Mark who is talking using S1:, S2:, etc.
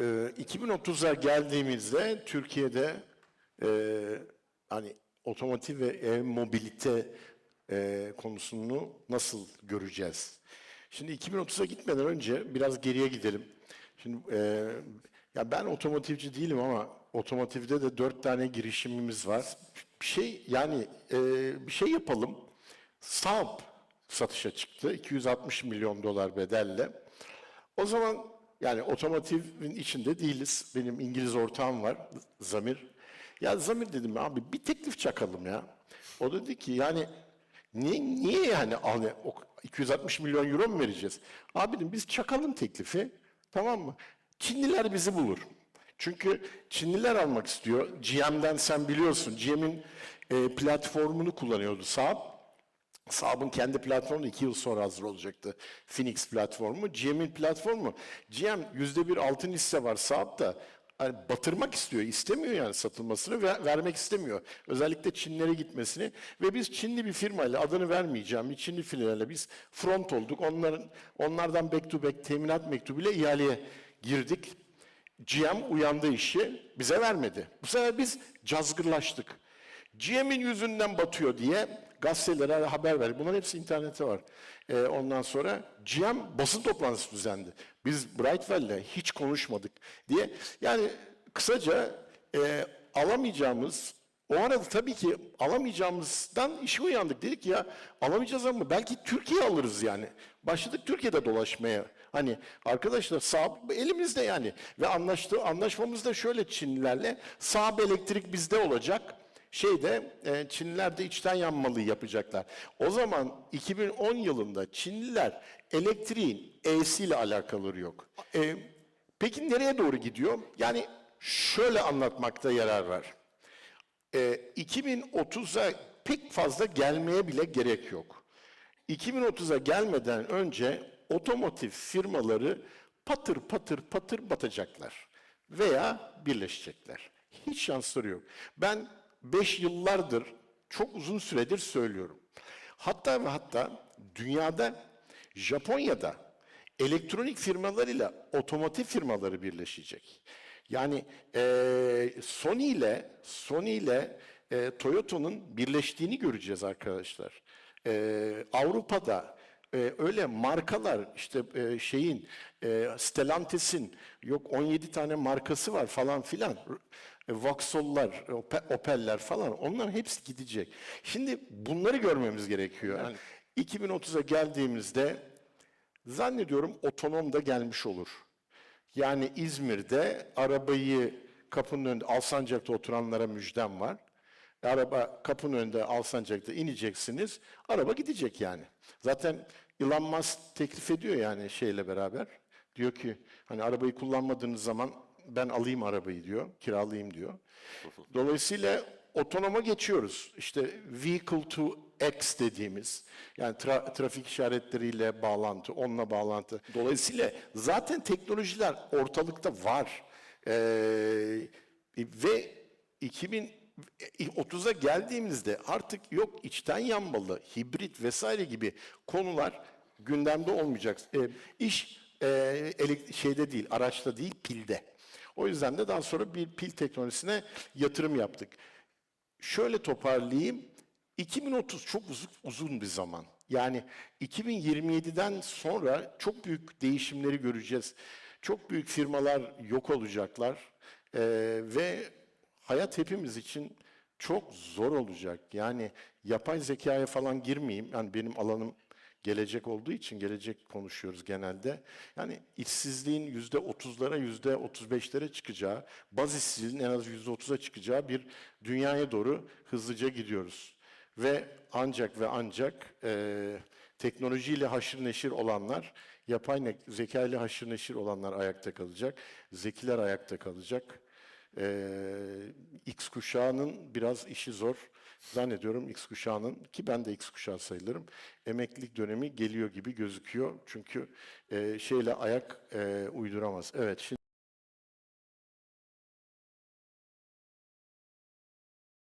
S1: Ee, 2030'a geldiğimizde Türkiye'de e, hani otomotiv ve ev mobilite e, konusunu nasıl göreceğiz? Şimdi 2030'a gitmeden önce biraz geriye gidelim. Şimdi e, ya ben otomotivci değilim ama otomotivde de dört tane girişimimiz var. Bir şey yani e, bir şey yapalım. Saab satışa çıktı 260 milyon dolar bedelle. O zaman yani otomotivin içinde değiliz. Benim İngiliz ortağım var Zamir. Ya Zamir dedim abi bir teklif çakalım ya. O dedi ki yani niye, niye yani hani o 260 milyon euro mu vereceğiz? Abi dedim biz çakalım teklifi tamam mı? Çinliler bizi bulur. Çünkü Çinliler almak istiyor. GM'den sen biliyorsun. GM'in e, platformunu kullanıyordu Saab. Saab'ın kendi platformu iki yıl sonra hazır olacaktı. Phoenix platformu. GM'in platformu. GM yüzde bir altın hisse var Saab'da. Yani batırmak istiyor, istemiyor yani satılmasını ve vermek istemiyor. Özellikle Çinlere gitmesini ve biz Çinli bir firmayla adını vermeyeceğim bir Çinli firmayla biz front olduk. Onların onlardan back to back teminat mektubuyla ihaleye girdik. GM uyandı işi bize vermedi. Bu sefer biz cazgırlaştık. GM'in yüzünden batıyor diye gazetelere haber verdi. Bunların hepsi internette var. Ee, ondan sonra GM basın toplantısı düzenledi. Biz Brightwell'le hiç konuşmadık diye. Yani kısaca e, alamayacağımız o arada tabii ki alamayacağımızdan işe uyandık. Dedik ya alamayacağız ama belki Türkiye alırız yani. Başladık Türkiye'de dolaşmaya. Hani arkadaşlar Saab elimizde yani. Ve anlaştı, anlaşmamız da şöyle Çinlilerle. Saab elektrik bizde olacak. Şeyde e, Çinliler de içten yanmalı yapacaklar. O zaman 2010 yılında Çinliler elektriğin E'siyle alakaları yok. E, peki nereye doğru gidiyor? Yani şöyle anlatmakta yarar var. E, 2030'a pek fazla gelmeye bile gerek yok. 2030'a gelmeden önce otomotiv firmaları patır patır patır batacaklar veya birleşecekler. Hiç şansları yok. Ben 5 yıllardır çok uzun süredir söylüyorum. Hatta ve hatta dünyada Japonya'da elektronik firmalarıyla otomotiv firmaları birleşecek. Yani eee Sony ile Sony ile eee, Toyota'nın birleştiğini göreceğiz arkadaşlar. Eee, Avrupa'da eee, öyle markalar işte eee, şeyin eee, Stellantis'in yok 17 tane markası var falan filan. E, Vauxhall'lar, Ope- Opel'ler falan onların hepsi gidecek. Şimdi bunları görmemiz gerekiyor. Yani 2030'a geldiğimizde Zannediyorum otonom da gelmiş olur. Yani İzmir'de arabayı kapının önünde Alsancak'ta oturanlara müjdem var. Araba kapının önünde Alsancak'ta ineceksiniz. Araba gidecek yani. Zaten Elon Musk teklif ediyor yani şeyle beraber. Diyor ki hani arabayı kullanmadığınız zaman ben alayım arabayı diyor, kiralayayım diyor. Dolayısıyla otonoma geçiyoruz. İşte vehicle to X dediğimiz yani tra- trafik işaretleriyle bağlantı, onunla bağlantı. Dolayısıyla zaten teknolojiler ortalıkta var. Ee, ve 2030'a geldiğimizde artık yok içten yanmalı, hibrit vesaire gibi konular gündemde olmayacak. Ee, iş e, şeyde değil, araçta değil, pilde. O yüzden de daha sonra bir pil teknolojisine yatırım yaptık. Şöyle toparlayayım. 2030 çok uzun bir zaman. Yani 2027'den sonra çok büyük değişimleri göreceğiz. Çok büyük firmalar yok olacaklar Ee, ve hayat hepimiz için çok zor olacak. Yani yapay zekaya falan girmeyeyim. Yani benim alanım gelecek olduğu için gelecek konuşuyoruz genelde. Yani işsizliğin yüzde otuzlara, yüzde otuz beşlere çıkacağı, baz işsizliğin en az yüzde otuza çıkacağı bir dünyaya doğru hızlıca gidiyoruz. Ve ancak ve ancak e, teknolojiyle haşır neşir olanlar, yapay zeka ile haşır neşir olanlar ayakta kalacak, zekiler ayakta kalacak. Ee, X kuşağının biraz işi zor. Zannediyorum X kuşağının ki ben de X kuşağı sayılırım. Emeklilik dönemi geliyor gibi gözüküyor. Çünkü e, şeyle ayak e, uyduramaz. Evet şimdi